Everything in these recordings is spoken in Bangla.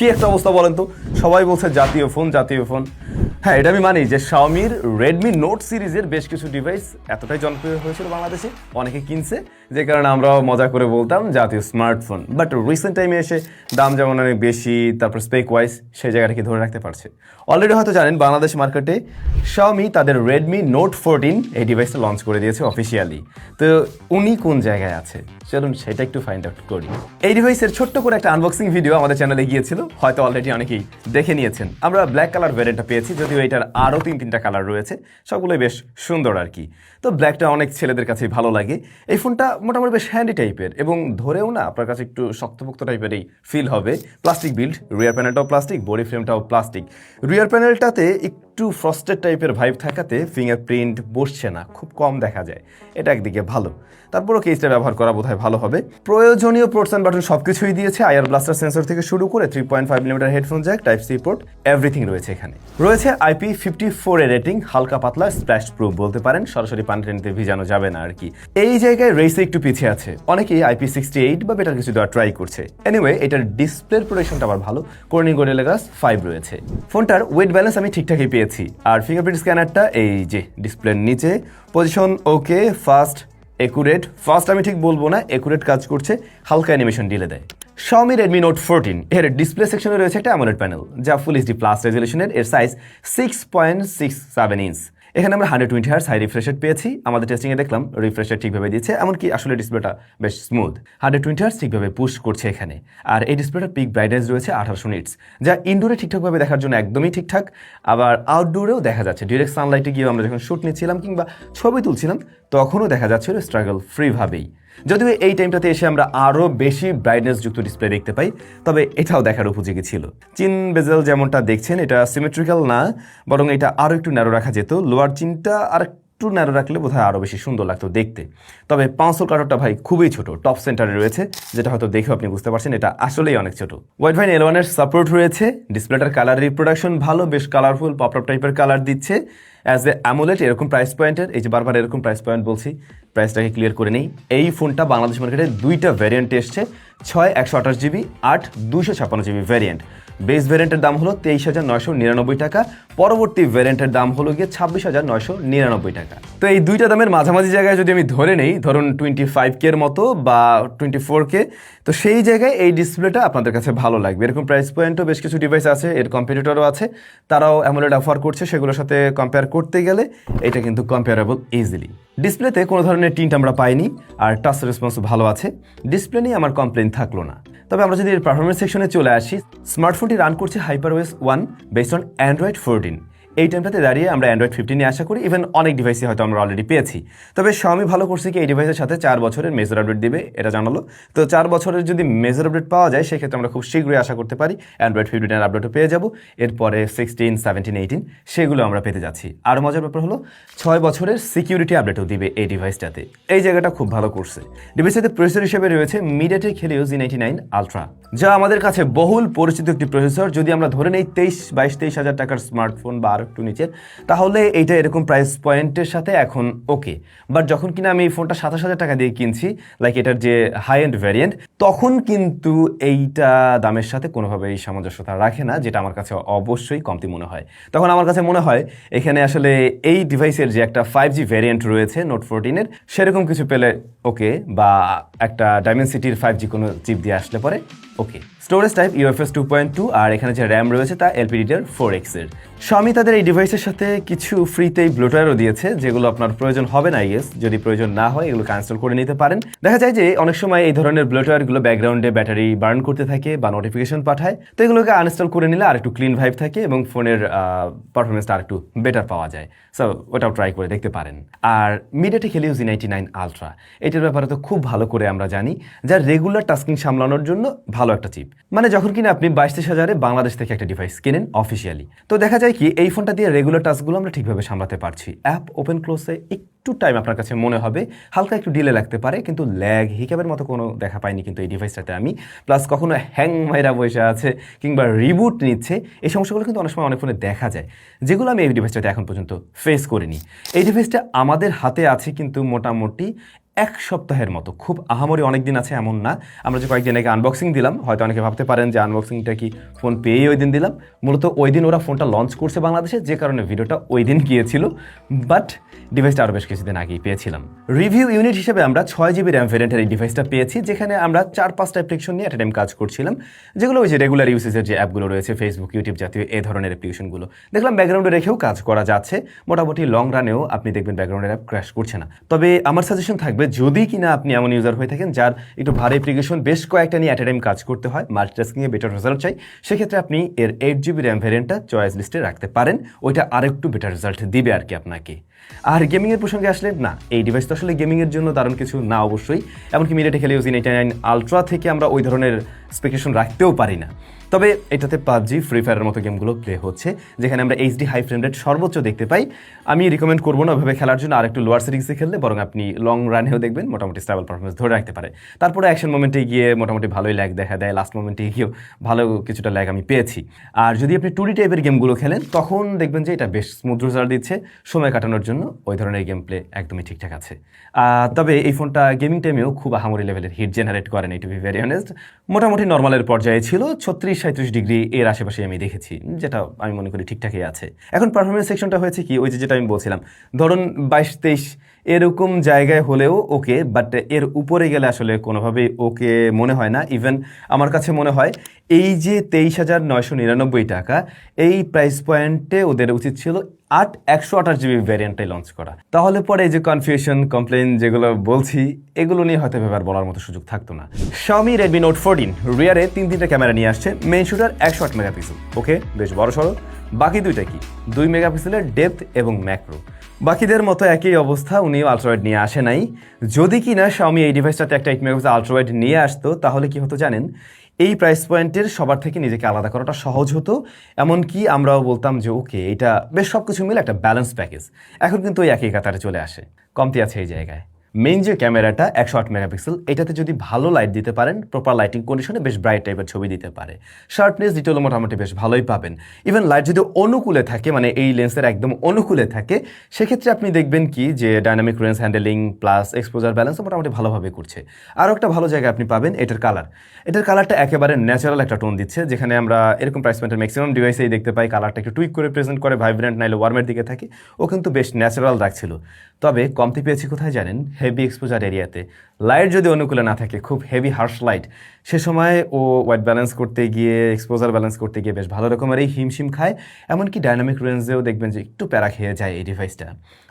কি একটা অবস্থা বলেন তো? সবাই বলছে জাতীয় ফোন জাতীয় ফোন। হ্যাঁ এটা আমি মানি যে শাওমির রেডমি নোট সিরিজের বেশ কিছু ডিভাইস এতটাই জনপ্রিয় হয়েছিল বাংলাদেশে, অনেকে কিনছে। যে কারণে আমরাও মজা করে বলতাম জাতীয় স্মার্টফোন বাট রিসেন্ট টাইমে এসে দাম যেমন অনেক বেশি, তারপর স্পেক ওয়াইজ সেই জায়গাটাকে ধরে রাখতে পারছে। অলরেডি হয়তো জানেন, বাংলাদেশ মার্কেটে শাওমি তাদের রেডমি নোট ফোরটিন এই ডিভাইসটা লঞ্চ করে দিয়েছে অফিসিয়ালি তো উনি কোন জায়গায় আছে? চলুন সেটা একটু ফাইন্ড আউট করি। এই ডিভাইসের ছোট্ট করে একটা আনবক্সিং ভিডিও আমাদের চ্যানেলে গিয়েছিল, হয়তো অলরেডি অনেকেই দেখে নিয়েছেন। আমরা ব্ল্যাক কালার ভ্যারিয়েন্টটা পেয়েছি, যদিও এটার আরও তিন তিনটা কালার রয়েছে, সবগুলোই বেশ সুন্দর আর কি। তো ব্ল্যাকটা অনেক ছেলেদের কাছেই ভালো লাগে। এই ফোনটা মোটামুটি বেশ হ্যান্ডি টাইপের এবং ধরেও না আপনার কাছে একটু শক্তপোক্ত টাইপেরই ফিল হবে। প্লাস্টিক বিল্ড রিয়ার প্যানেলটাও প্লাস্টিক বডি ফ্রেমটাও প্লাস্টিক রিয়ার প্যানেলটাতে একটু ফ্রস্টেড টাইপের ভাইব থাকাতে ফিঙ্গারপ্রিন্ট বসছে না, খুব কম দেখা যায়। এটা একদিকে ভালো। তারপরও কেসটা ব্যবহার করা বোধহয় ভালো হবে। প্রয়োজনীয় পোর্টস অ্যান্ড বাটন সব কিছুই দিয়েছে। আয়ার ব্লাস্টার সেন্সর থেকে শুরু করে three point five millimetre headphone jack type C port everything রয়েছে এখানে। রয়েছে আইপি ফিফটি ফোর এর রেটিং হালকা পাতলা স্প্ল্যাশ প্রুফ বলতে পারেন। সরাসরি পানি টেনিতে ভিজানো যাবে না আর কি। এই জায়গায় রেসে একটু পিছিয়ে আছে। অনেকেই আইপি সিক্সটি এইট বা বেটার কিছু দেওয়ার ট্রাই করছে। এনিওয়ে এটার ডিসপ্লের প্রোটেকশনটা আবার ভালো। কর্নিং গোরিলা গ্লাস ফাইভ রয়েছে। ফোনটার ওয়েট ব্যালেন্স আমি ঠিকঠাকই পেয়েছি। আর ফিঙ্গারপ্রিন্ট স্ক্যানারটা এই যে ডিসপ্লের নিচে। Position okay fast accurate first আমি ঠিক বলব না একুরেট কাজ করছে, হালকা অ্যানিমেশন ডিলে দেয়। Xiaomi Redmi Note 14 এর ডিসপ্লে সেকশনে রয়েছে একটা অ্যামোলেড প্যানেল যা ফুল এইচডি প্লাস রেজলিউশনের এর size six point six seven inch এখানে আমরা hundred twenty hertz high refresh rate পেয়েছি। আমাদের টেস্টিংয়ে দেখলাম রিফ্রেশার ঠিকভাবে দিয়েছে, এমনকি আসলে ডিসপ্লেটা বেশ স্মুথ হান্ড্রেড টোয়েন্টি হার্স ঠিকভাবে পুশ করছে এখানে। আর এই ডিসপ্লেটার পিক ব্রাইটনেস রয়েছে আঠারোশো নিটস যা ইনডোরে ঠিকঠাকভাবে দেখার জন্য একদমই ঠিকঠাক। আবার আউটডোরেও দেখা যাচ্ছে। ডিরেক্ট সানলাইটে গিয়ে আমরা যখন শ্যুট নিচ্ছিলাম কিংবা ছবি তুলছিলাম, তখনও দেখা যাচ্ছিল স্ট্রাগল ফ্রিভাবেই যদিও এই টাইমটাতে এসে আমরা আরও বেশি ব্রাইটনেস যুক্ত ডিসপ্লে দেখতে পাই, তবে এটাও দেখার উপযোগী ছিল। চিন বেজেল যেমনটা দেখছেন, এটা সিমেট্রিক্যাল না, বরং এটা আরও একটু ন্যারো রাখা যেত। লোয়ার চিনটা আর একটু ন্যারো রাখলে বোধহয় আরও বেশি সুন্দর লাগতো দেখতে। তবে পাঁচশো কাটারটা ভাই খুবই ছোট টপ সেন্টারে রয়েছে, যেটা হয়তো দেখেও আপনি বুঝতে পারছেন, এটা আসলেই অনেক ছোট। ওয়াইট ভাইন এল ওয়ানের সাপোর্ট রয়েছে ডিসপ্লেটার কালার রিপ্রোডাকশন ভালো, বেশ কালারফুল পপটপ টাইপের কালার দিচ্ছে। অ্যাজ এ অ্যামোলেট এরকম প্রাইস পয়েন্টের এই যে বারবার এরকম প্রাইস পয়েন্ট বলছি প্রাইসটাকে ক্লিয়ার করে নেই। এই ফোনটা বাংলাদেশ মার্কেটে দুইটা ভ্যারিয়েন্ট এসছে। ছয় একশো আঠাশ জিবি, আট দুশো ছাপ্পান্ন জিবি ভ্যারিয়েন্ট বেস ভ্যারিয়েন্টের দাম হলো তেইশ হাজার নয়শো নিরানব্বই টাকা, পরবর্তী ভ্যারিয়েন্টের দাম হলো গিয়ে ছাব্বিশ হাজার নয়শো নিরানব্বই টাকা। তো এই দুইটা দামের মাঝামাঝি জায়গায় যদি আমি ধরে নেই, ধরুন টোয়েন্টি ফাইভ কের মতো বা টোয়েন্টি ফোর কে তো সেই জায়গায় এই ডিসপ্লেটা আপনাদের কাছে ভালো লাগবে। এরকম প্রাইস পয়েন্টও বেশ কিছু ডিভাইস আছে, এর কম্পিটিটরও আছে, তারাও অ্যামোলেড অফার করছে, সেগুলোর সাথে কম্পেয়ার করতে গেলে এটা কিন্তু কম্পেয়ারেবল ইজিলি ডিসপ্লেতে কোনো ধরনের টিন্ট আমরা পাইনি, আর টাচ রেসপন্স ভালো আছে। ডিসপ্লে নিয়ে আমার কমপ্লেন থাকল না। তবে আমরা যদি এর পারফরমেন্স সেকশনে চলে আসি স্মার্টফোনটি রান করছে HyperOS one based on Android fourteen এই টাইমটাতে দাঁড়িয়ে আমরা অ্যান্ড্রয়েড ফিফটিনে আশা করি ইভেন অনেক ডিভাইসে হয়তো আমরা অলরেডি পেয়েছি। তবে Xiaomi ভালো করছে কি এই ডিভাইসের সাথে চার বছরের মেজর আপডেট দিবে, এটা জানালো। তো চার বছরের যদি মেজর আপডেট পাওয়া যায়, সেক্ষেত্রে আমরা খুব শীঘ্রই আশা করতে পারি অ্যান্ড্রয়েড ফিফটিনের আপডেটও পেয়ে যাব। এরপরে সিক্সটিন সেভেন্টিন এইটিন সেগুলো আমরা পেতে যাচ্ছি। আর মজার ব্যাপার হলো, ছয় বছরের সিকিউরিটি আপডেটও দিবে এই ডিভাইসটাতে এই জায়গাটা খুব ভালো করছে। ডিভাইসটাতে প্রসেসর হিসেবে রয়েছে মিডিয়াটেক খেলেও জি নাইনটি নাইন আলট্রা যা আমাদের কাছে বহুল পরিচিত একটি প্রসেসর যদি আমরা ধরে নেই, তেইশ, বাইশ, তেইশ হাজার টাকার স্মার্টফোন বা আর একটু নিচের, তাহলে এইটা এরকম প্রাইস পয়েন্টের সাথে এখন ওকে বাট যখন কিনা আমি এই ফোনটা সাতাশ হাজার টাকা দিয়ে কিনছি লাইক এটার যে হাই এন্ড ভ্যারিয়েন্ট তখন কিন্তু এইটা দামের সাথে কোনোভাবেই সামঞ্জস্যতা রাখে না, যেটা আমার কাছে অবশ্যই কমতি মনে হয়। তখন আমার কাছে মনে হয়, এখানে আসলে এই ডিভাইসের যে একটা ফাইভ জি ভ্যারিয়েন্ট রয়েছে নোট ফোরটিনের সেরকম কিছু পেলে ওকে বা একটা ডায়মেন্সিটির ফাইভ জি কোনো চিপ দিয়ে আসলে পরে okay storage type UFS two point two আর এখানে যে র্যাম রয়েছে, তা এলপিডিটার ফোর এক্সের স্বামী এই ডিভাইসের সাথে কিছু ফ্রিতেই ব্লুটারও দিয়েছে, যেগুলো আপনার প্রয়োজন হবে না ইয়েস যদি প্রয়োজন না হয় এগুলো ক্যান্সেল করে নিতে পারেন। দেখা যায় যে অনেক সময় এই ধরনের ব্লুটারগুলো ব্যাকগ্রাউন্ডে ব্যাটারি বার্ন করতে থাকে বা নোটিফিকেশন পাঠায়, তো এগুলোকে আনইনস্টল করে নিলে আর একটু ক্লিন ভাইব থাকে এবং ফোনের পারফরমেন্সটা আর একটু বেটার পাওয়া যায়। সো ওটাও ট্রাই করে দেখতে পারেন। আর MediaTek Helio G ninety nine ultra এটার ব্যাপারে তো খুব ভালো করে আমরা জানি, যা রেগুলার টাস্কিং সামলানোর জন্য ভালো একটা চিপ মানে যখন কিনা আপনি বাইশ হাজারে বাংলাদেশ থেকে একটা ডিভাইস কেনেন অফিসিয়ালি তো দেখা যায় কি এই ফোনটা দিয়ে রেগুলার টাস্কগুলো আমরা ঠিকভাবে সামলাতে পারছি। অ্যাপ ওপেন ক্লোজে একটু টাইম আপনার কাছে মনে হবে, হালকা একটু ডিলে লাগতে পারে, কিন্তু ল্যাগ হিকাবের মতো কোনো দেখা পাইনি কিন্তু এই ডিভাইসটাতে আমি। প্লাস কখনো হ্যাং মাইরা বসে আছে কিংবা রিবুট নিচ্ছে, এই সমস্যাগুলো কিন্তু অনেক সময় অনেক ফোনে দেখা যায়, যেগুলো আমি এই ডিভাইসটাতে এখন পর্যন্ত ফেস করিনি। এই ডিভাইসটা আমাদের হাতে আছে কিন্তু মোটামুটি এক সপ্তাহের মতো। খুব আহামরি অনেক দিন আছে এমন না। আমরা যে কয়েকদিন আগে আনবক্সিং দিলাম, হয়তো অনেকে ভাবতে পারেন যে আনবক্সিংটা কি ফোন পেয়েই ওই দিন দিলাম। মূলত ওই দিন ওরা ফোনটা লঞ্চ করছে বাংলাদেশে, যে কারণে ভিডিওটা ওই দিন গিয়েছিল। বাট ডিভাইসটা আরও বেশ কিছুদিন আগেই পেয়েছিলাম। রিভিউ ইউনিট হিসেবে আমরা ছয় জিবি র্যাম ভ্যারিয়েন্টের এই ডিভাইসটা পেয়েছি, যেখানে আমরা চার পাঁচটা অ্যাপ্লিকেশন নিয়ে একটা টাইম কাজ করছিলাম। যেগুলো ওই যে রেগুলার ইউসেজের যে অ্যাপগুলো রয়েছে ফেসবুক ইউটিউব জাতীয় এই ধরনের অ্যাপ্লিকেশনগুলো দেখলাম ব্যাকগ্রাউন্ডে রেখেও কাজ করা যাচ্ছে। মোটামুটি লং রানেও আপনি দেখবেন ব্যাকগ্রাউন্ডের অ্যাপ ক্র্যাশ করছে না। তবে আমার সাজেশন থাকবে যদি কিনা আপনি এমন ইউজার হয়ে থাকেন যার একটু ভারী অ্যাপ্লিকেশন বেশ কয়েকটা নিয়ে অ্যাট টাইম কাজ করতে হয় মাল্টিটাস্কিংয়ে বেটার রেজাল্ট চাই, সেক্ষেত্রে আপনি এর এইট জিবি র্যাম ভ্যারিয়েন্টটা চয়েস লিস্টে রাখতে পারেন, ওইটা আরেকটু বেটার রেজাল্ট দিবে আর কি আপনাকে। আর গেমিংয়ের প্রসঙ্গে আসলে না, এই ডিভাইস তো আসলে গেমিংয়ের জন্য দারুণ কিছু না অবশ্যই, এমনকি MediaTek Helio in eighty nine ultra থেকে আমরা ওই ধরনের স্পেকেশন রাখতেও পারি না। তবে এটাতে পাবজি ফ্রি ফায়ারের মতো গেমগুলো প্লে হচ্ছে, যেখানে আমরা এইচডি হাই ফ্রেম রেট সর্বোচ্চ দেখতে পাই। আমি রিকমেন্ড করব না ওইভাবে খেলার জন্য আর একটু লোয়ার সিরিজে খেললে, বরং আপনি লং রানেও দেখবেন, মোটামুটি স্টেবল পারফরমেন্স ধরে রাখতে পারে। তারপরে অ্যাকশন মোমেন্টে গিয়ে মোটামুটি ভালোই ল্যাগ দেখা দেয় লাস্ট মোমেন্টে গিয়েও ভালো কিছুটা ল্যাগ আমি পেয়েছি। আর যদি আপনি টুডি টাইপের গেমগুলো খেলেন, তখন দেখবেন যে এটা বেশ স্মুথ রেজাল্ট দিচ্ছে, সময় কাটানোর জন্য ওই ধরনের গেম প্লে একদমই ঠিকঠাক আছে। তবে এই ফোনটা গেমিং টাইমেও খুব আহামরি লেভেলের হিট জেনারেট করেন এই টু বি ভেরি অনেস্ট মোটামুটি নর্মালের পর্যায়ে ছিল, ছত্রিশ সাঁত্রিশ ডিগ্রি এর আশেপাশে আমি দেখেছি, যেটা আমি মনে করি ঠিকঠাকই আছে। এখন পারফরমেন্স সেকশনটা হয়েছে কি? ওই যে যেটা আমি বলছিলাম, ধরুন বাইশ তেইশ এরকম জায়গায় হলেও ওকে বাট এর উপরে গেলে আসলে কোনোভাবেই ওকে মনে হয় না। ইভেন আমার কাছে মনে হয় এই যে তেইশ হাজার নয়শো নিরানব্বই টাকা, এই প্রাইস পয়েন্টে ওদের উচিত ছিল আট একশো আঠাশ জিবি ভ্যারিয়েন্টটাই লঞ্চ করা। তাহলে পরে এই যে কনফিউশন কমপ্লেন যেগুলো বলছি, এগুলো নিয়ে হয়তো ব্যাপার বলার মতো সুযোগ থাকতো না। Xiaomi Redmi Note 14 রিয়ারে তিন তিনটা ক্যামেরা নিয়ে আসছে মেইন শুটার একশো আট মেগাপিক্সেল ওকে বেশ বড় সড়ো বাকি দুইটা কি? দুই মেগাপিক্সেলের ডেপথ এবং ম্যাক্রো বাকিদের মতো একই অবস্থা, উনিও আলট্রাওয়েড নিয়ে আসে নাই। যদি কি না স্বামী এই ডিভাইসটাতে একটা এইট মেগাপিক্সেল আলট্রাওয়েড নিয়ে আসতো, তাহলে কি হতো জানেন? এই প্রাইস পয়েন্টের সবার থেকে নিজেকে আলাদা করাটা সহজ হতো। এমনকি আমরাও বলতাম যে, ওকে, এটা বেশ সব কিছু মিলে একটা ব্যালেন্স প্যাকেজ এখন কিন্তু ওই একই কাতারে চলে আসে। কমতি আছে এই জায়গায়। মেইন যে ক্যামেরাটা একশো আট মেগাপিক্সেল, এটাতে যদি ভালো লাইট দিতে পারেন প্রপার লাইটিং কন্ডিশনে বেশ ব্রাইট টাইপের ছবি দিতে পারে। শার্পনেস ডিটেল মোটামুটি বেশ ভালোই পাবেন। ইভেন লাইট যদি অনুকূলে থাকে মানে এই লেন্সের একদম অনুকূলে থাকে, সেক্ষেত্রে আপনি দেখবেন কি যে dynamic range handling plus exposure balance মোটামুটি ভালোভাবে করছে। আরও একটা ভালো জায়গা আপনি পাবেন এটার কালার এটার কালারটা একেবারে ন্যাচারাল একটা টোন দিচ্ছে, যেখানে আমরা এরকম প্রাইস পয়েন্টের ম্যাক্সিমাম ডিভাইসেই দেখতে পাই। কালারটা একটু টুইক করে প্রেজেন্ট করে ভাইব্রেন্ট নাইলে ওয়ার্মের দিকে থাকে। ও কিন্তু বেশ ন্যাচারাল রাখছিল তবে কমতি পেয়েছি কোথায় জানেন? হেভি এক্সপোজার এরিয়াতে লাইট যদি অনুকূলে না থাকে, খুব হেভি হার্শ লাইট সে সময় ও হোয়াইট ব্যালেন্স করতে গিয়ে এক্সপোজার ব্যালেন্স করতে গিয়ে বেশ ভালো রকমের এই হিমশিম খায়। এমনকি ডাইনামিক রেঞ্জেও দেখবেন যে একটু প্যারা খেয়ে যায় এই ডিভাইসটা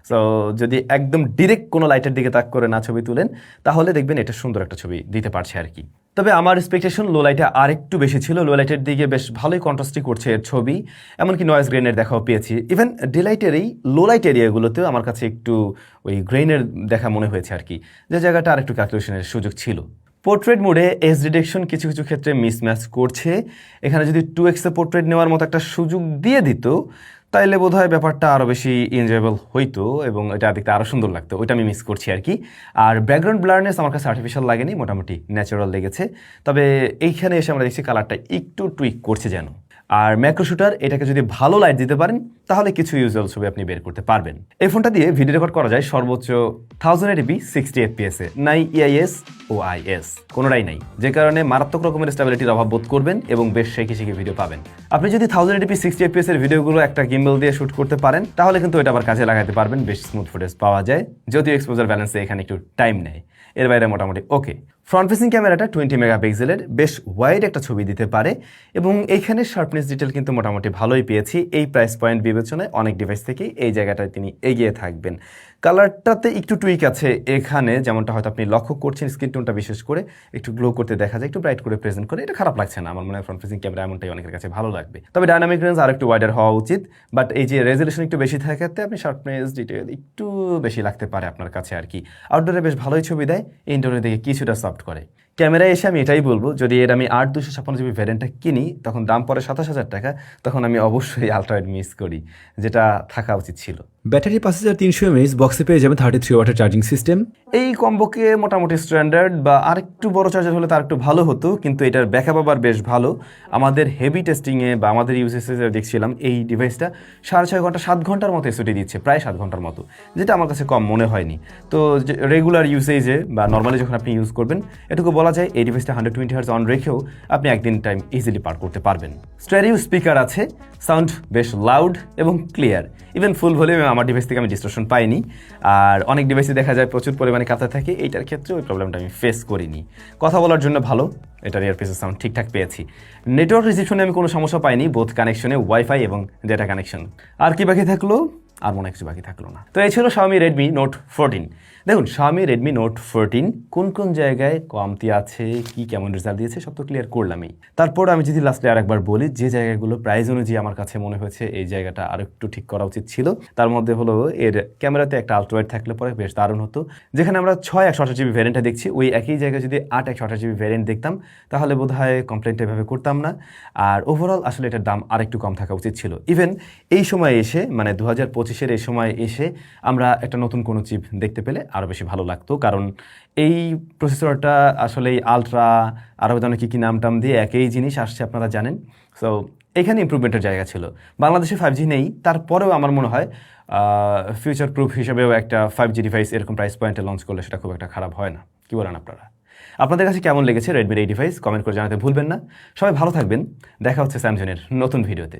সো যদি একদম ডিরেক্ট কোনো লাইটের দিকে তাক করে না ছবি তুলেন, তাহলে দেখবেন এটা সুন্দর একটা ছবি দিতে পারছে আর কি। তবে আমার এক্সপেকটেশন লো লাইটে আর একটু বেশি ছিল। লো লাইটের দিকে বেশ ভালোই কন্ট্রাস্টই করছে এর ছবি। এমনকি নয়েজ গ্রেনের দেখাও পেয়েছি। ইভেন ডিলাইটের এই লো লাইট এরিয়াগুলোতেও আমার কাছে একটু ওই গ্রেনের দেখা মনে হয়েছে আর কি। যে জায়গাটা আর একটু ক্যালকুলেশনের সুযোগ ছিল। পোর্ট্রেট মোডে এস ডিটেকশন কিছু কিছু ক্ষেত্রে মিসম্যাচ করছে। এখানে যদি টু এক্সে পোর্ট্রেট নেওয়ার মতো একটা সুযোগ দিয়ে দিত তাইলে বোধ হয় ব্যাপারটা আরও বেশি এনজয়েবল হইতো এবং এটা দেখতে আরও সুন্দর লাগতো। ওইটা আমি মিস করছি আর কি আর ব্যাকগ্রাউন্ড ব্লারনেস আমার কাছে আর্টিফিশিয়াল লাগেনি, মোটামুটি ন্যাচারাল লেগেছে। তবে এইখানে এসে আমরা দেখছি কালারটা একটু টুইক করছে যেন। আর ম্যাক্রো শুটার এটাকে যদি ভালো লাইট দিতে পারেন, তাহলে কিছু ইউজুয়াল ছবি আপনি বের করতে পারবেন। এই ফোনটা দিয়ে ভিডিও রেকর্ড করা যায় সর্বোচ্চ thousand eighty p sixty FPS এ, নাই ইআইএস ও আইএস কোনোটাই নাই। যে কারণে মারাত্মক রকমের স্টেবিলিটির অভাব বোধ করবেন এবং বেশ শেখে শিখে ভিডিও পাবেন। আপনি যদি থাউজেন্ড এটিপি সিক্সটি এফপিএস এর ভিডিওগুলো একটা গিম্বল দিয়ে শ্যুট করতে পারেন, তাহলে কিন্তু এটা আবার কাজে লাগাতে পারবেন, বেশ স্মুথ ফুটেজ পাওয়া যায়, যদিও এক্সপোজার ব্যালেন্সে এখানে একটু টাইম নেয়। এর বাইরে মোটামুটি ওকে ফ্রন্ট ফেসিং ক্যামেরাটা টোয়েন্টি মেগাপিক্সেলের বেশ ওয়াইড একটা ছবি দিতে পারে এবং এইখানে শার্পনেস ডিটেল কিন্তু মোটামুটি ভালোই পেয়েছি। এই প্রাইস পয়েন্ট বিবেচনায় অনেক ডিভাইস থেকেই এই জায়গাটায় তিনি এগিয়ে থাকবেন। কালারটাতে একটু টুইক আছে এখানে, যেমনটা হয়তো আপনি লক্ষ্য করছেন স্ক্রিন টোনটা বিশেষ করে একটু গ্লো করতে দেখা যায়, একটু ব্রাইট করে প্রেজেন্ট করে, এটা খারাপ লাগছে না। আমার মনে হয় ফ্রন্ট ফেসিং ক্যামেরা এমনটাই অনেকের কাছে ভালো লাগবে। তবে ডাইনামিক রেঞ্জ আর একটু ওয়াইডার হওয়া উচিত বাট এই যে রেজলিউশন একটু বেশি থাকাতে আপনি শার্পনেস ডিটেল একটু বেশি লাগতে পারে আপনার কাছে আর কি। আউটডোরে বেশ ভালোই ছবি দেয় ইনডোরের দিকে কিছুটা সফট করে। ক্যামেরায় এসে আমি এটাই বলব যদি এর আমি আট দুশো ছাপ্পান্ন জিবি ভ্যারিয়েন্টটা কিনি তখন দাম পড়ে সাতাশ হাজার টাকা তখন আমি অবশ্যই আলট্রাওয়েড মিস করি যেটা থাকা উচিত ছিল। ব্যাটারি পাঁচ হাজার তিনশো এমএইচ বক্সে পেয়ে যাবেন thirty three water charging system এই কম্বোকে মোটামুটি স্ট্যান্ডার্ড বা আরেকটু বড় চার্জার হলে তার একটু ভালো হতো কিন্তু এটার ব্যাকআপ আবার বেশ ভালো। আমাদের হেভি টেস্টিংয়ে বা আমাদের ইউজেসে দেখছিলাম এই ডিভাইসটা সাড়ে ছয় ঘণ্টা সাত ঘণ্টার মতো এসওটি দিচ্ছে প্রায় সাত ঘণ্টার মতো যেটা আমার কাছে কম মনে হয়নি। তো রেগুলার ইউসেজে বা নর্মালি যখন আপনি ইউজ করবেন এটুকু বলা যায়, এই ডিভাইসটা হান্ড্রেড টোয়েন্টি অন রেখেও আপনি একদিন টাইম ইজিলি পার করতে পারবেন। স্টেরিও স্পিকার আছে সাউন্ড বেশ লাউড এবং ক্লিয়ার ইভেন ফুল ভলিউমে আমার ডিভাইস থেকে আমি ডিস্ট্রেশন পাইনি, আর অনেক ডিভাইসে দেখা যায় প্রচুর পরিমাণে কাঁথা থাকে, এইটার ক্ষেত্রে ওই প্রবলেমটা আমি ফেস করিনি। কথা বলার জন্য ভালো, এটার ইয়ারপিসের সাউন্ড ঠিকঠাক পেয়েছি। নেটওয়ার্ক রিসিপশনে আমি কোনো সমস্যা পাইনি বোথ কানেকশনে ওয়াইফাই এবং ডেটা কানেকশন আর কি বাকি থাকল? আর মনে কিছু বাকি থাকল না। তো এই ছিল Xiaomi রেডমি নোট ফোরটিন দেখুন, Xiaomi রেডমি নোট ফোরটিন কোন কোন জায়গায় কমতি আছে, কি কেমন রেজাল্ট দিয়েছে, সব তো ক্লিয়ার করলামই। তারপর আমি যদি লাস্টে আরেকবার বলি, যে জায়গাগুলো প্রাইস অনুযায়ী আমার কাছে মনে হয়েছে, এই জায়গাটা আরও একটু ঠিক করা উচিত ছিল। তার মধ্যে হলো এর ক্যামেরাতে একটা আলট্রাওয়াইড থাকলে পরে বেশ দারুণ হতো। যেখানে আমরা ছয় একশো আঠাশ জিবি ভ্যারিয়েন্টটা দেখছি, ওই একই জায়গায় যদি আট একশো আঠাশ জিবি ভ্যারিয়েন্ট দেখতাম, তাহলে বোধ হয় কমপ্লেনটা এভাবে করতাম না। আর ওভারঅল আসলে এটার দাম আরেকটু কম থাকা উচিত ছিল। ইভেন এই সময় এসে মানে দু হাজার পঁচিশের এই সময় এসে আমরা একটা নতুন কোনো চিপ দেখতে পেলে আরও বেশি ভালো লাগতো। কারণ এই প্রসেসরটা আসলে আলট্রা আরও যেন কী কী নাম টাম দিয়ে একই জিনিস আসছে আপনারা জানেন। সো এখানে ইম্প্রুভমেন্টের জায়গা ছিল। বাংলাদেশে ফাইভ জি নেই, তারপরেও আমার মনে হয় ফিউচার প্রুফ হিসেবেও একটা ফাইভ জি ডিভাইস এরকম প্রাইস পয়েন্টে লঞ্চ করলে সেটা খুব একটা খারাপ হয় না। কী বলেন আপনারা? আপনাদের কাছে কেমন লেগেছে রেডমির এই ডিভাইস কমেন্ট করে জানাতে ভুলবেন না। সবাই ভালো থাকবেন। দেখা হচ্ছে স্যামসংয়ের নতুন ভিডিওতে